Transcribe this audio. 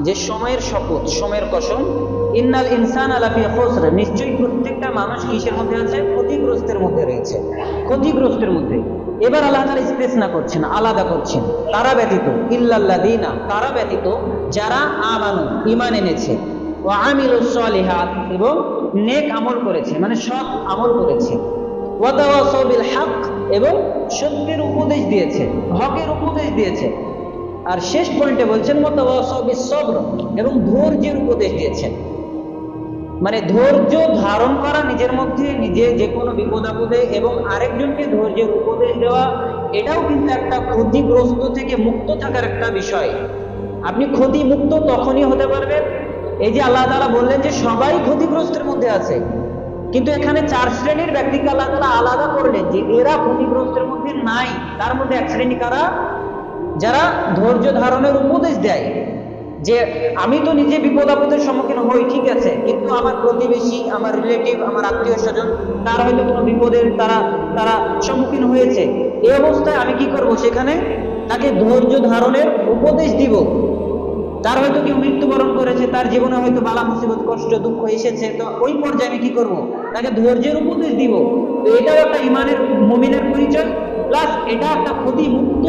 যে সময়ের শপথ, সময়ের কসম, ইন্নাল ইনসান আলাফি খুসর, নিশ্চয়ই প্রত্যেকটা মানুষ কিসের মধ্যে আছে? ক্ষতিগ্রস্তের মধ্যে রয়েছে। ক্ষতিগ্রস্তের মধ্যে। এবার আল্লাহ তাআলা স্পেস না করছেন, আলাদা করছেন। তারা ব্যতীত? ইল্লাল্লাযিনা। তারা ব্যতীত? যারা আমানু, ঈমান এনেছে। ও আমিলুস সলিহাত, এবং নেক আমল করেছে মানে সৎ আমল করেছে। ওয়াতাওয়াসাউ বিল হক, এবং সত্যের উপদেশ দিয়েছে, হকের উপদেশ দিয়েছে। আর শেষ পয়েন্টে বলছেন সবর এবং ধৈর্যের উপদেশ দিয়েছেন। মানে ধৈর্য ধারণ করা নিজের মধ্যে, নিজে যে কোনো বিপদ আপদে এবং আরেকজনকে ধৈর্যের উপদেশ দেওয়া, এটাও কিন্তু একটা ক্ষতিগ্রস্ত থেকে মুক্ত থাকার একটা বিষয়। আপনি ক্ষতি মুক্ত তখনই হতে পারবেন। এই যে আল্লাহ তাআলা বললেন যে সবাই ক্ষতিগ্রস্তের মধ্যে আছে, কিন্তু এখানে চার শ্রেণির ব্যক্তিকে আল্লাহ তাআলা আলাদা করলেন যে এরা ক্ষতিগ্রস্তের মধ্যে নাই। তার মধ্যে এক শ্রেণি কারা? যারা ধৈর্য ধারণের উপদেশ দেয় যে আমি তো নিজে বিপদ আপদের সম্মুখীন হই, ঠিক আছে, কিন্তু আমার প্রতিবেশী, আমার রিলেটিভ আমার আত্মীয় স্বজন তার হয়তো কোনো বিপদের তারা তারা সম্মুখীন হয়েছে। এই অবস্থায় আমি কি করব সেখানে? তাকে ধৈর্য ধারণের উপদেশ দিব। তার হয়তো কেউ মৃত্যুবরণ করেছে, তার জীবনে হয়তো বালা মুসিবত, কষ্ট, দুঃখ এসেছে, তো ওই পর্যায়ে আমি কি করব? তাকে ধৈর্যের উপদেশ দিব। তো এটাও একটা ইমানের, মুমিনের পরিচয়, প্লাস এটা একটা ক্ষতি মুক্ত